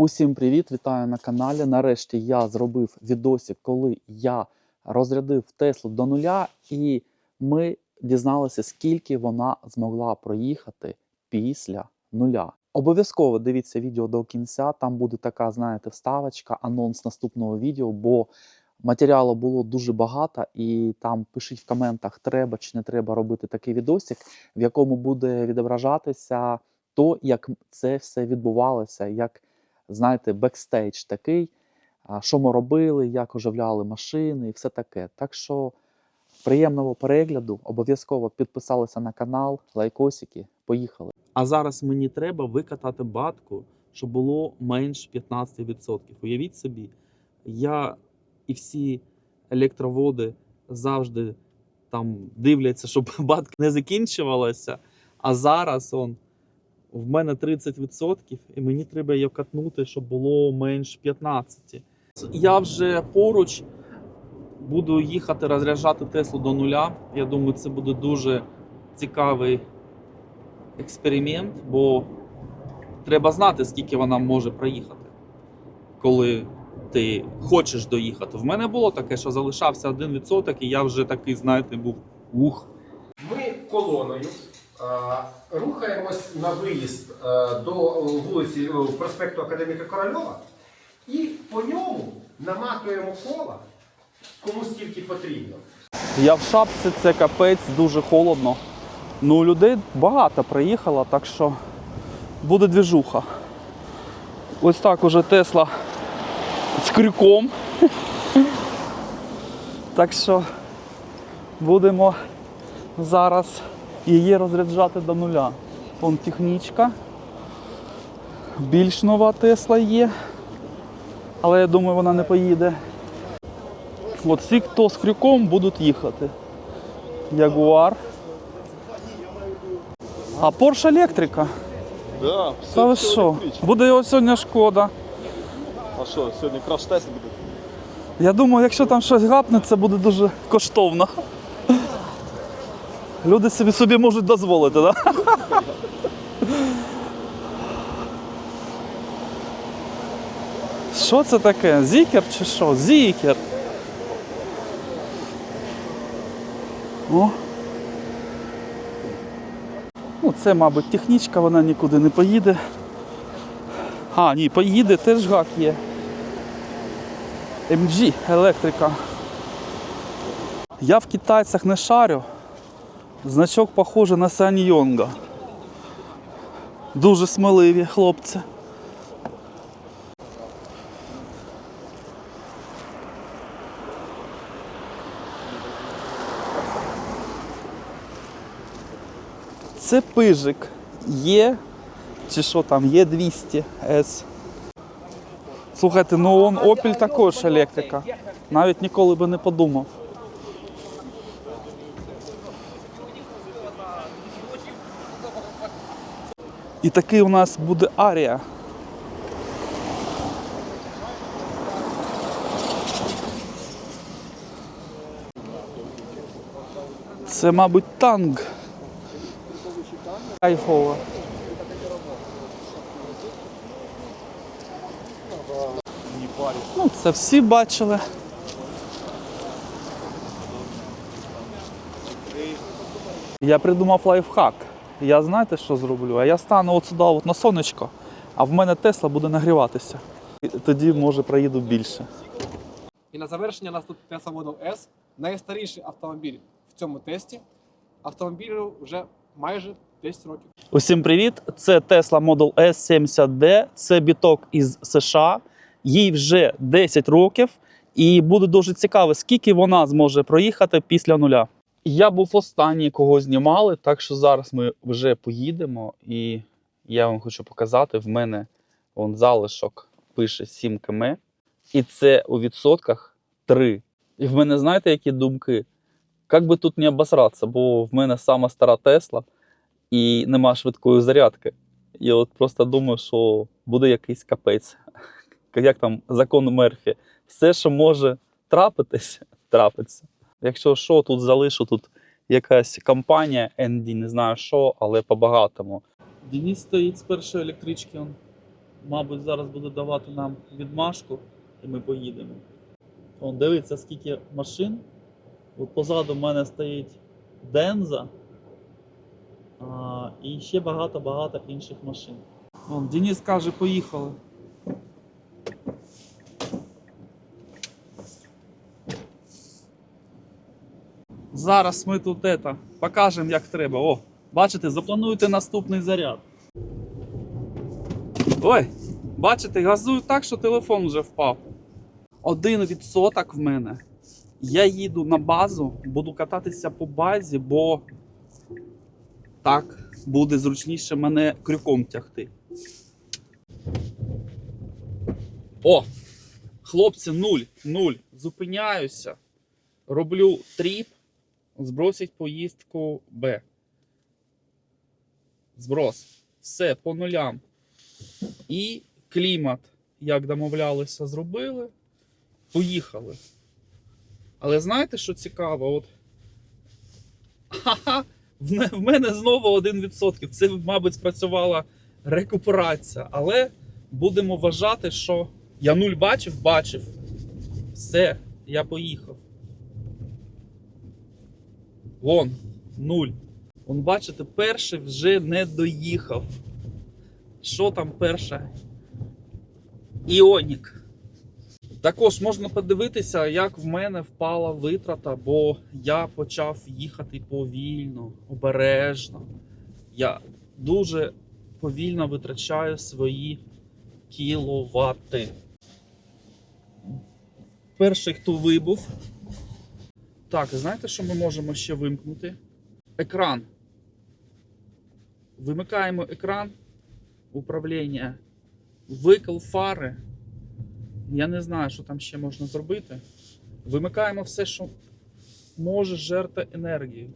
Усім привіт! Вітаю на каналі. Нарешті я зробив відосик, коли я розрядив Теслу до нуля, і ми дізналися, скільки вона змогла проїхати після нуля. Обов'язково дивіться відео до кінця. Там буде така, знаєте, вставочка, анонс наступного відео, бо матеріалу було дуже багато, і там пишіть в коментах, треба чи не треба робити такий відосик, в якому буде відображатися то, як це все відбувалося, як знаєте, бекстейдж такий, що ми робили, як оживляли машини і все таке. Так що приємного перегляду, обов'язково підписалися на канал, лайкосики, поїхали. А зараз мені треба викатати батку, щоб було менш 15%. Уявіть собі, я і всі електроводи завжди там дивляться, щоб батка не закінчувалася. А зараз он в мене 30%, і мені треба її катнути, щоб було менш 15%. Я вже поруч буду їхати розряджати Теслу до нуля. Я думаю, це буде дуже цікавий експеримент, бо треба знати, скільки вона може проїхати, коли ти хочеш доїхати. В мене було таке, що залишався 1%, і я вже такий, знаєте, був ух. Ми колоною рухаємось на виїзд е, до вулиці е, проспекту Академіка Корольова і по ньому наматуємо кола кому скільки потрібно. Я в шапці, це капець, дуже холодно. Ну, людей багато приїхало, так що буде двіжуха. Ось так уже Тесла з крюком. Так що будемо зараз її розряджати до нуля. Вон технічка. Більш нова Тесла є. Але я думаю, вона не поїде. От всі, хто з крюком, будуть їхати. Ягуар. А Porsche електрика. Да, все, Та ви все що? електрично. Буде його сьогодні шкода. А що, сьогодні краш-тест буде? Я думаю, якщо там щось гапне, це буде дуже коштовно. Люди собі собі можуть дозволити, так? Да? Що це таке? Зікер чи що? Зікер. О. Ну, це, мабуть, технічка, вона нікуди не поїде. А, ні, поїде, теж гак є. MG електрика. Я в китайцях не шарю. Значок похожий на Саньйонга. Дуже сміливі хлопці. Це пижик. Є, чи що там, є 200 S. Слухайте, ну он Opel також електрика. Навіть ніколи би не подумав. І такий у нас буде Арія. Це, мабуть, танк. Кайфово. Ну, це всі бачили. Я придумав лайфхак. Я знаєте, що зроблю? А я стану от сюди от на сонечко, а в мене Тесла буде нагріватися. І Тоді, може, проїду більше. І на завершення у нас тут Tesla Model S, найстаріший автомобіль в цьому тесті. Автомобілю вже майже 10 років. Усім привіт! Це Tesla Model S 70D. Це біток із США. Їй вже 10 років, і буде дуже цікаво, скільки вона зможе проїхати після нуля. Я був останній, кого знімали, так що зараз ми вже поїдемо, і я вам хочу показати: в мене вон залишок пише 7 км, і це у відсотках 3. І в мене знаєте, які думки? Як би тут не обосратися, бо в мене сама стара Тесла і нема швидкої зарядки. Я от просто думаю, що буде якийсь капець. Як там закон Мерфі. Все, що може трапитись, трапиться. Якщо що, тут залишу, тут якась компанія ND, не знаю що, але по-багатому. Денис стоїть з першої електрички. Он. мабуть, зараз буде давати нам відмашку, і ми поїдемо. Он дивиться, скільки машин. От позаду в мене стоїть Денза. А, і ще багато-багато інших машин. Вон, Денис каже, поїхали. Зараз ми тут это, покажемо, як треба. О, бачите, заплануйте наступний заряд. Ой, бачите, газую так, що телефон вже впав. Один відсоток в мене. Я їду на базу, буду кататися по базі, бо так буде зручніше мене крюком тягти. О! Хлопці, нуль, нуль. Зупиняюся. Роблю тріп, збросить поїздку Б. Зброс. Все по нулям. І клімат, як домовлялися, зробили. Поїхали. Але знаєте, що цікаво? От... Ха-ха! В мене знову 1%. Це, мабуть, спрацювала рекуперація. Але будемо вважати, що я нуль бачив, бачив. Все, я поїхав. Вон, нуль. Вон, бачите, перший вже не доїхав. Що там перше? Іонік. Також можна подивитися, як в мене впала витрата, бо я почав їхати повільно, обережно. Я дуже повільно витрачаю свої кіловати. Перший, хто вибув. Так, знаєте, що ми можемо ще вимкнути? Екран. Вимикаємо екран управління, викл фари. Я не знаю, що там ще можна зробити. Вимикаємо все, що може жерти енергію.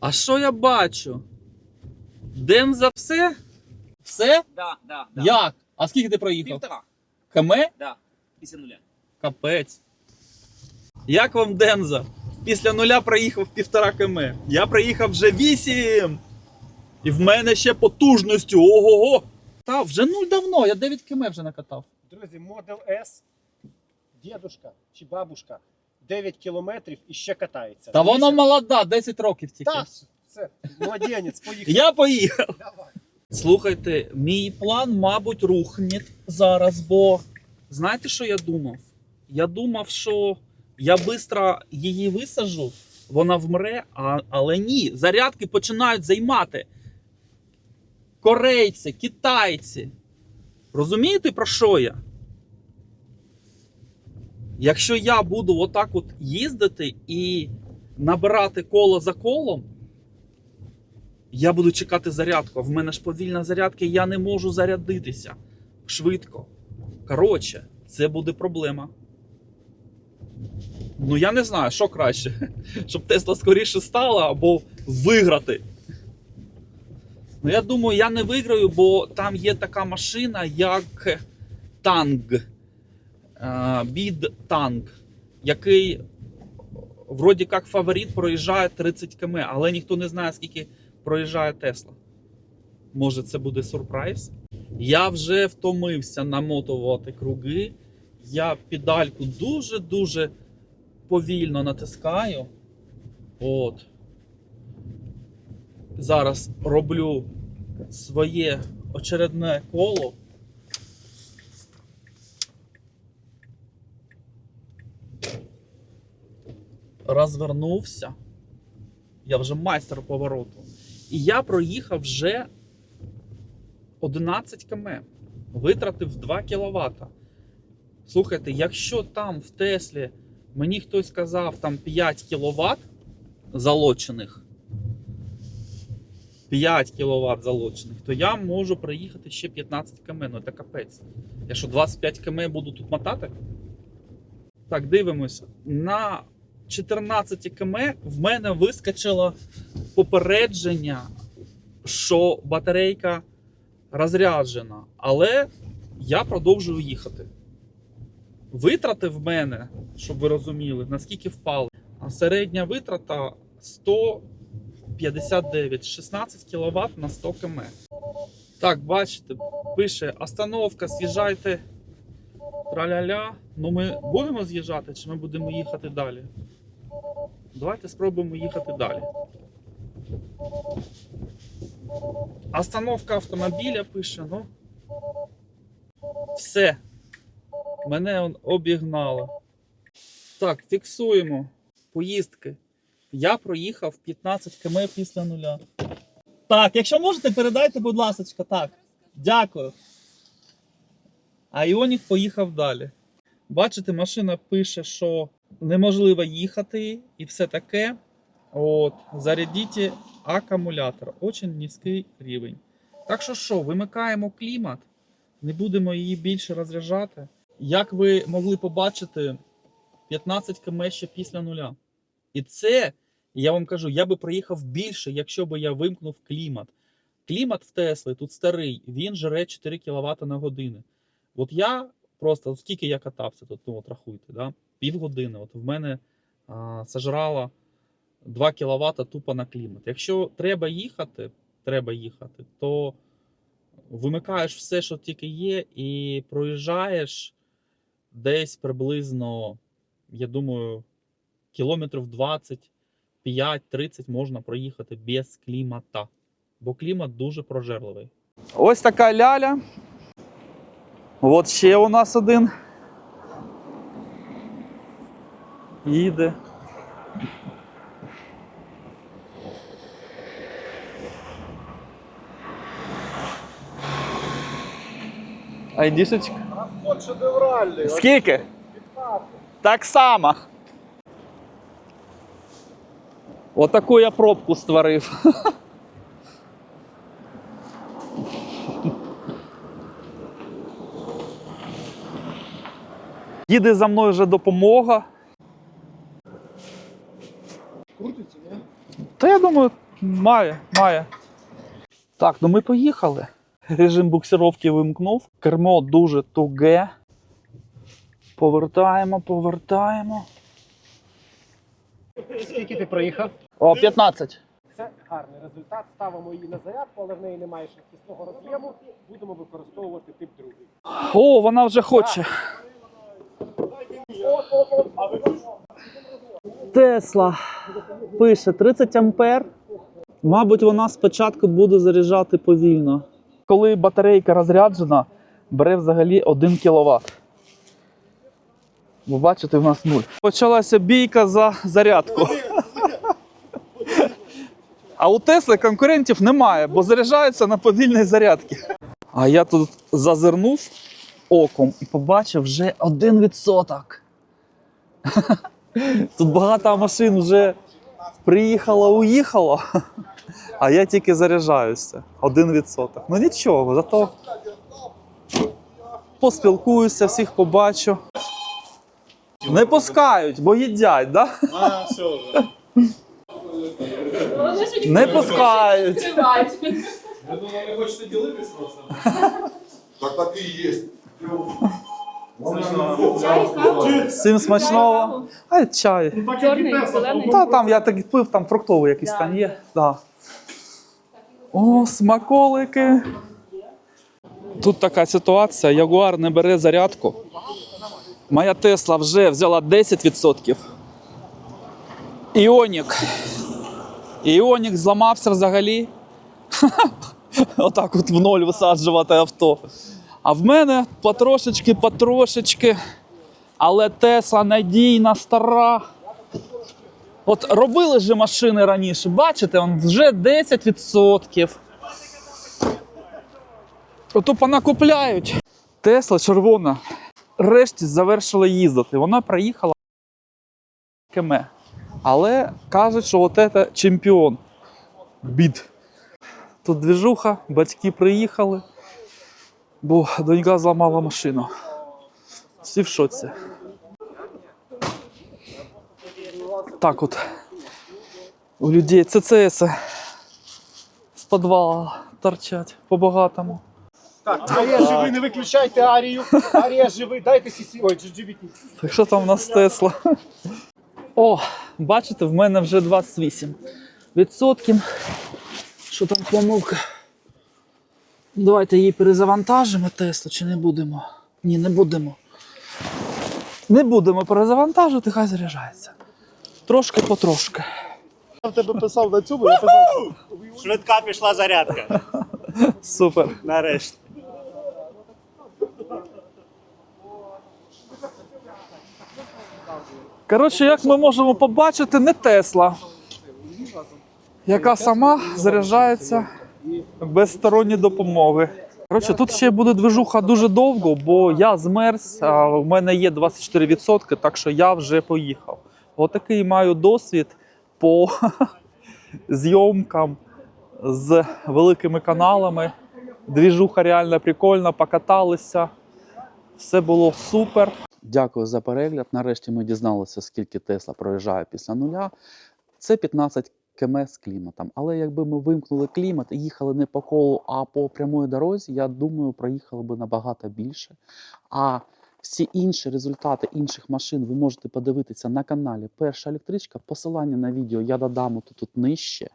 А що я бачу? Ден за все? Все? Да, да, да. Як? А скільки ти проїхав? Півтора. КМ? Да. Після нуля. Капець. Як вам Денза? Після нуля проїхав півтора км. Я проїхав вже 8. І в мене ще потужністю. Ого-го. Та вже нуль давно, я 9 км вже накатав. Друзі, Model S, дідушка чи бабушка 9 кілометрів і ще катається. Та вона молода, 10 років тільки. Так, все, младенець, поїхав. Я поїхав. Давай. Слухайте, мій план, мабуть, рухне зараз, бо знаєте, що я думав? Я думав, що я швидко її висажу, вона вмре, а, але ні. Зарядки починають займати. Корейці, китайці. Розумієте, про що я? Якщо я буду отак от їздити і набирати коло за колом, я буду чекати зарядку. В мене ж повільна зарядка, я не можу зарядитися швидко. Коротше, це буде проблема. Ну, я не знаю, що краще. Щоб Тесла скоріше стала або виграти. Ну, я думаю, я не виграю, бо там є така машина, як танк. Бід танк, який вроді як фаворит проїжджає 30 км, але ніхто не знає, скільки проїжджає Тесла. Може, це буде сюрприз? Я вже втомився намотувати круги. Я педальку дуже-дуже повільно натискаю. От. Зараз роблю своє очередне коло. Розвернувся. Я вже майстер повороту. І я проїхав вже 11 км. Витратив 2 кВт. Слухайте, якщо там в Теслі мені хтось сказав там 5 кВт залочених, 5 кВт залочених, то я можу проїхати ще 15 км. Ну це капець. Я що 25 км буду тут мотати? Так, дивимося. На 14 км в мене вискочило попередження, що батарейка розряджена, але я продовжую їхати. Витрати в мене, щоб ви розуміли, наскільки впали. Середня витрата 159, 16 кВт на 100 км. Так, бачите, пише: остановка, з'їжджайте. Траля-ля. Ну ми будемо з'їжджати, чи ми будемо їхати далі? Давайте спробуємо їхати далі. Остановка автомобіля пише, ну. Все. Мене он обігнало. Так, фіксуємо поїздки. Я проїхав 15 км після нуля. Так, якщо можете, передайте, будь ласка, так. Дякую. А Іонік поїхав далі. Бачите, машина пише, що неможливо їхати і все таке. От, зарядіть акумулятор. Очень низький рівень. Так що що, вимикаємо клімат, не будемо її більше розряджати. Як ви могли побачити, 15 км ще після нуля. І це, я вам кажу, я би проїхав більше, якщо би я вимкнув клімат. Клімат в Тесли тут старий, він жре 4 кВт на годину. От я просто, от скільки я катався, тут, ну от рахуйте, да? півгодини. От в мене а, сожрало 2 кВт тупо на клімат. Якщо треба їхати, треба їхати, то вимикаєш все, що тільки є, і проїжджаєш десь приблизно, я думаю, кілометрів 25-30 можна проїхати без клімата. Бо клімат дуже прожерливий. Ось така ляля. От ще у нас один. Їде. Айдішечка. Розход шедевральний. Скільки? Так само. Отаку я пробку створив. Їде за мною вже допомога. Крутиться, ні? Та я думаю, має, має. Так, ну ми поїхали. Режим буксировки вимкнув. Кермо дуже туге. Повертаємо, повертаємо. Скільки ти проїхав? О, 15. Це гарний результат. Ставимо її на зарядку, але в неї немає швидкісного роз'єму. Будемо використовувати тип другий. О, вона вже хоче. Тесла пише 30 ампер. Мабуть, вона спочатку буде заряджати повільно. Коли батарейка розряджена, бере взагалі 1 кВт. Ви бачите, в нас нуль. Почалася бійка за зарядку. А у Тесли конкурентів немає, бо заряджаються на повільній зарядці. А я тут зазирнув оком і побачив вже один відсоток. Тут багато машин вже приїхало, уїхало, а я тільки заряджаюся. Один відсоток. Ну нічого, зато поспілкуюся, всіх побачу. Не пускають, бо їдять, да? А, все вже. Не пускають. Я думаю, ви хочете ділитись просто. Так так і є. Всім смачного. А чай. Та там я так пив, там фруктовий якийсь там є. Да. О, смаколики. Тут така ситуація: Ягуар не бере зарядку. Моя Тесла вже взяла 10%. Іонік. Іонік зламався взагалі. Отак от в ноль висаджувати авто. А в мене потрошечки, потрошечки. Але Тесла надійна, стара. От робили ж машини раніше, бачите, вже 10%. Ото понакупляють. Тесла червона. Решті завершила їздити. Вона проїхала км. Але кажуть, що от це чемпіон. Бід. Тут двіжуха, батьки приїхали, бо донька зламала машину. Всі в шоці. Так от. У людей ЦЦС з підвала торчать по-багатому. Так, Арія живий, не виключайте Арію. Арія живий, дайте сісі. Ой, GGBT. Так що там у нас Тесла? О, бачите, в мене вже 28 відсотків. Що там помилка? Давайте її перезавантажимо Теслу чи не будемо? Ні, не будемо. Не будемо перезавантажувати, хай заряджається. Трошки потрошки. Я в тебе писав на цьому, я писав. Швидка пішла зарядка. Супер. Нарешті. Коротше, як ми можемо побачити, не Тесла, яка сама заряджається без сторонньої допомоги. Коротше, тут ще буде движуха дуже довго, бо я змерз, а в мене є 24%, так що я вже поїхав. Отакий маю досвід по зйомкам з великими каналами. Двіжуха реально прикольна, покаталися. Все було супер. Дякую за перегляд. Нарешті ми дізналися, скільки Тесла проїжджає після нуля. Це 15 км з кліматом. Але якби ми вимкнули клімат і їхали не по колу, а по прямої дорозі, я думаю, проїхали би набагато більше. А всі інші результати інших машин ви можете подивитися на каналі Перша електричка. Посилання на відео я додам тут, тут нижче.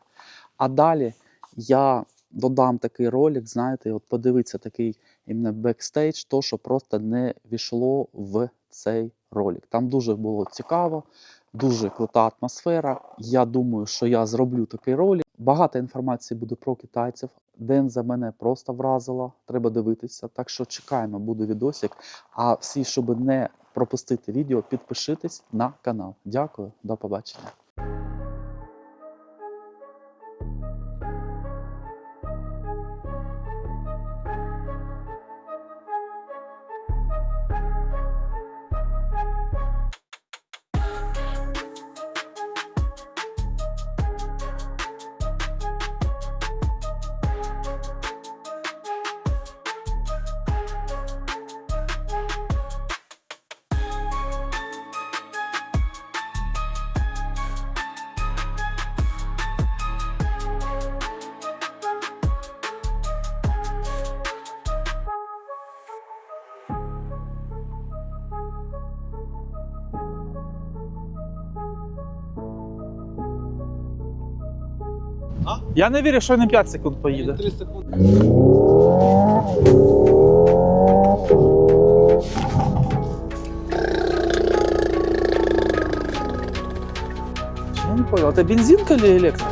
А далі я додам такий ролик, знаєте, от подивитися такий іменно бекстейдж, то що просто не війшло в цей ролик. Там дуже було цікаво, дуже крута атмосфера. Я думаю, що я зроблю такий ролик. Багато інформації буде про китайців. Денза мене просто вразила. Треба дивитися. Так що чекаємо, буде відосик. А всі, щоб не пропустити відео, підпишитесь на канал. Дякую, до побачення. Я не вірю, що не 5 секунд поїде. 3 секунди. Я не понял, это бензинка или электро?